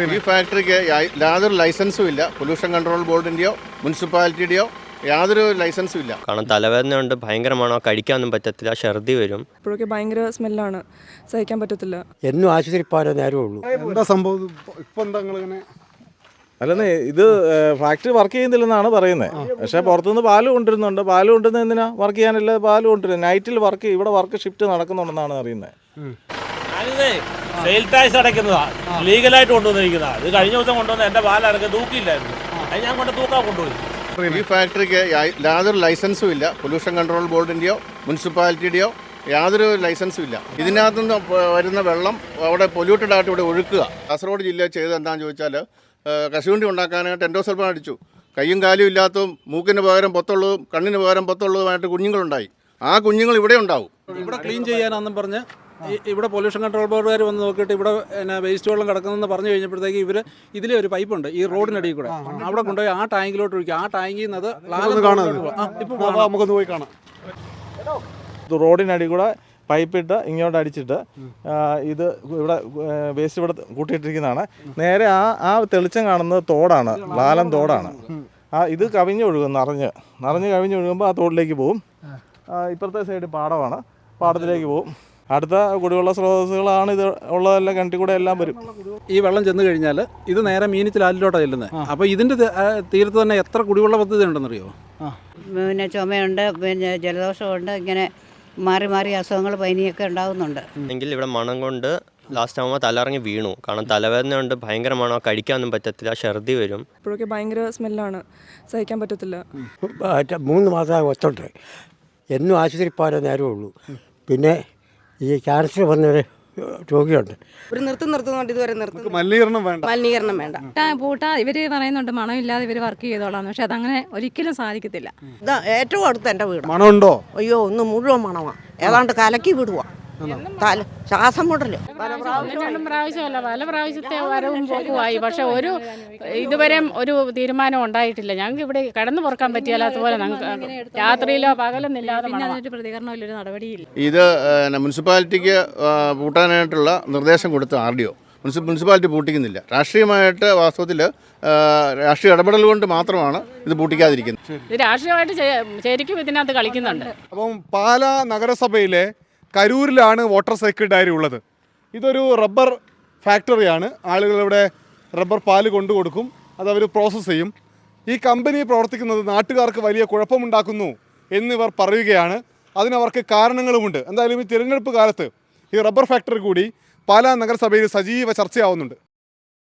ഈ ഫാക്ടറിക്ക് യാതൊരു ലൈസൻസും ഇല്ല. പൊല്യൂഷൻ കൺട്രോൾ ബോർഡിന്റെയോ മുനിസിപ്പാലിറ്റിയുടെയോ യാതൊരു ലൈസൻസും ഇല്ല. കാരണം തലവേദന ഉണ്ട് ഭയങ്കരമാണോ മണം കഴിക്കാനൊന്നും പറ്റത്തില്ല ഛർദി വരും. ഇപ്പോഴൊക്കെ ഭയങ്കര സ്മെല്ലാണ്. സഹിക്കാൻ പറ്റത്തില്ല. എന്നും ആശുപത്രി നേരമേ ഉള്ളൂ. എന്താ സംഭവം? ഇപ്പൊ എന്താ ഇങ്ങനെ അല്ലെന്നേ ഇത് ഫാക്ടറി വർക്ക് ചെയ്യുന്നില്ലെന്നാണ് പറയുന്നത് പക്ഷെ പുറത്തുനിന്ന് പാൽ കൊണ്ടുവരുന്നുണ്ട്. പാൽ കൊണ്ടുവരുന്ന എന്തിനാ വർക്ക് ചെയ്യാനില്ല. പാൽ കൊണ്ടുവരുന്നത്. നൈറ്റിൽ വർക്ക് ഇവിടെ വർക്ക് ഷിഫ്റ്റ് നടക്കുന്നുണ്ടെന്നാണ് അറിയുന്നത് സെയിൽ ടാക്സ് അടയ്ക്കുന്നതാ. ലീഗലായിട്ട് കൊണ്ടുവന്നിരിക്കുന്നതാ. ഇത് കഴിഞ്ഞ ദിവസം കൊണ്ടുവന്ന എന്റെ പാലിറക്കി തൂക്കിയില്ലായിരുന്നു. അത് ഞാൻ കൊണ്ട് തൂക്കാൻ കൊണ്ടുപോയി. ഈ ഫാക്ടറിക്ക് യാ- യാതൊരു ലൈസൻസും ഇല്ല. പൊല്യൂഷൻ കൺട്രോൾ ബോർഡിന്റെയോ മുനിസിപ്പാലിറ്റിയുടെയോ യാതൊരു ലൈസൻസും ഇല്ല. ഇതിനകത്തുനിന്ന് നിന്ന് വരുന്ന വെള്ളം അവിടെ പൊല്യൂട്ടഡ് ആയിട്ട് ഇവിടെ ഒഴുക്കുക. കാസർഗോഡ് ജില്ലയിൽ ചെയ്ത് എന്താണെന്ന് ചോദിച്ചാൽ കശുവണ്ടി ഉണ്ടാക്കാനായിട്ട് എൻഡോസൽഫാൻ അടിച്ചു. കയ്യും കാലും ഇല്ലാത്തതും മൂക്കിന് പകരം പൊത്തുള്ളതും കണ്ണിന് പകരം പൊത്തുള്ളതുമായിട്ട് കുഞ്ഞുങ്ങളുണ്ടായി. ആ കുഞ്ഞുങ്ങൾ ഇവിടെ ഉണ്ടാവും. ഇവിടെ ക്ലീൻ ചെയ്യാനാന്നും പറഞ്ഞ് ഇവിടെ പൊല്യൂഷൻ കൺട്രോൾ ബോർഡുകാർ വന്ന് നോക്കിയിട്ട് ഇവിടെ പിന്നെ വേസ്റ്റ് വെള്ളം കിടക്കുന്നതെന്ന് പറഞ്ഞു കഴിഞ്ഞപ്പോഴത്തേക്ക് ഇവർ ഇതിലെ ഒരു പൈപ്പ് ഉണ്ട് ഈ റോഡിനടിയിൽ കൂടെ. അവിടെ കൊണ്ടുപോയി ആ ടാങ്കിലോട്ട് ഒഴിക്കുക. ആ ടാങ്കിൽ നിന്ന് അത് ലാലം കാണാം തോട്ടിലോട്ട് പോകും. ആ, ഇപ്പൊ കാണാം. വാ, നമുക്കൊന്ന് പോയി കാണാം. ഇത് റോഡിനടി കൂടെ പൈപ്പിട്ട് ഇങ്ങോട്ട് അടിച്ചിട്ട് ഇത് ഇവിടെ വേസ്റ്റ് ഇവിടെ കൂട്ടിയിട്ടിരിക്കുന്നതാണ്. നേരെ ആ ആ തെളിച്ചം കാണുന്നത് തോടാണ് ലാലം തോടാണ്. ആ ഇത് കവിഞ്ഞൊഴുകും നിറഞ്ഞ്. നിറഞ്ഞ് കവിഞ്ഞൊഴുകുമ്പോൾ ആ തോടിലേക്ക് പോകും ഇപ്പുറത്തെ സൈഡ് പാടമാണ്. പാടത്തിലേക്ക് പോകും അടുത്ത കുടിവെള്ള സ്രോതസ്സുകളാണ് ഇത് ഉള്ളതെല്ലാം കണ്ടി കൂടെ എല്ലാം വരും. ഈ വെള്ളം ചെന്ന് കഴിഞ്ഞാൽ ഇത് നേരെ മീനിച്ചിലാലിലോട്ടാണ് ചെല്ലുന്നത് അപ്പോൾ ഇതിന്റെ തീരത്ത് തന്നെ എത്ര കുടിവെള്ള പദ്ധതി ഉണ്ടെന്നറിയോ? പിന്നെ ചുമയുണ്ട് പിന്നെ ജലദോഷമുണ്ട് ഇങ്ങനെ മാറി മാറി അസുഖങ്ങൾ പനിയൊക്കെ ഉണ്ടാകുന്നുണ്ട് എങ്കിൽ ഇവിടെ മണം കൊണ്ട് ലാസ്റ്റ് ആകുമ്പോൾ തലറങ്ങി വീണു. കാരണം തലവേദന കൊണ്ട് ഭയങ്കര മണം കഴിക്കാനൊന്നും പറ്റത്തില്ല ഛർദി വരും. ഇപ്പോഴൊക്കെ ഭയങ്കര സ്മെല്ലാണ് സഹിക്കാൻ പറ്റത്തില്ല. മൂന്ന് മാസമായി ഒത്തുണ്ട് എന്നും ആശുപത്രി പോകാനേ നേരമേ ഉള്ളൂ. പിന്നെ ഈ ക്യാൻസർ വന്നൊരു രോഗിയുണ്ട്. ഒരു നിർത്തും നിർത്തുന്നുണ്ട് ഇതുവരെ നിർത്തും മലിനീകരണം വേണ്ട. മലിനീകരണം വേണ്ട. പൂട്ട ഇവർ പറയുന്നുണ്ട് മണം ഇല്ലാതെ ഇവർ വർക്ക് ചെയ്തോളാം. പക്ഷെ അതങ്ങനെ ഒരിക്കലും സാധിക്കത്തില്ല. ഏറ്റവും അടുത്ത് എന്റെ വീട്. മണമുണ്ടോ? അയ്യോ ഒന്ന് മുഴുവൻ മണമാ. ഏതാണ്ട് കലക്കി വിടുവാ. തല ശ്വാസം മുട്ടൽ. രണ്ടും പ്രാവശ്യമല്ല പല പ്രാവശ്യത്തെ വരവും പോക്കുമായി. പക്ഷെ ഒരു ഇതുവരെ ഒരു തീരുമാനം ഉണ്ടായിട്ടില്ല. ഞങ്ങൾക്ക് ഇവിടെ കടന്നു പുറക്കാൻ പറ്റിയാലോലെ ഞങ്ങൾക്ക് രാത്രിയിലോ പകലൊന്നില്ലാതെ പ്രതികരണമില്ല നടപടിയില്ല. ഇത് മുനിസിപ്പാലിറ്റിക്ക് പൂട്ടാനായിട്ടുള്ള നിർദ്ദേശം കൊടുത്ത ആർ ഡി ഒ. മുനിസിപ്പാലിറ്റി പൂട്ടിക്കുന്നില്ല. രാഷ്ട്രീയമായിട്ട് വാസ്തവത്തിൽ രാഷ്ട്രീയ ഇടപെടൽ കൊണ്ട് മാത്രമാണ് ഇത് പൂട്ടിക്കാതിരിക്കുന്നത്. ഇത് രാഷ്ട്രീയമായിട്ട് ശരിക്കും ഇതിനകത്ത് കളിക്കുന്നുണ്ട്. അപ്പം പാലാ നഗരസഭയിലെ കരൂരിലാണ് വാട്ടർ സൈക്കിൾ ഡയറി ഉള്ളത്. ഇതൊരു റബ്ബർ ഫാക്ടറിയാണ്. ആളുകൾ ഇവിടെ റബ്ബർ പാൽ കൊണ്ടു കൊടുക്കും. അത് അവർ പ്രോസസ്സ് ചെയ്യും. ഈ കമ്പനി പ്രവർത്തിക്കുന്നത് നാട്ടുകാർക്ക് വലിയ കുഴപ്പമുണ്ടാക്കുന്നു എന്നിവർ പറയുകയാണ്. അതിനവർക്ക് കാരണങ്ങളുമുണ്ട്. എന്തായാലും ഈ തിരഞ്ഞെടുപ്പ് കാലത്ത് ഈ റബ്ബർ ഫാക്ടറി കൂടി പാലാ നഗരസഭയിൽ സജീവ ചർച്ചയാവുന്നുണ്ട്.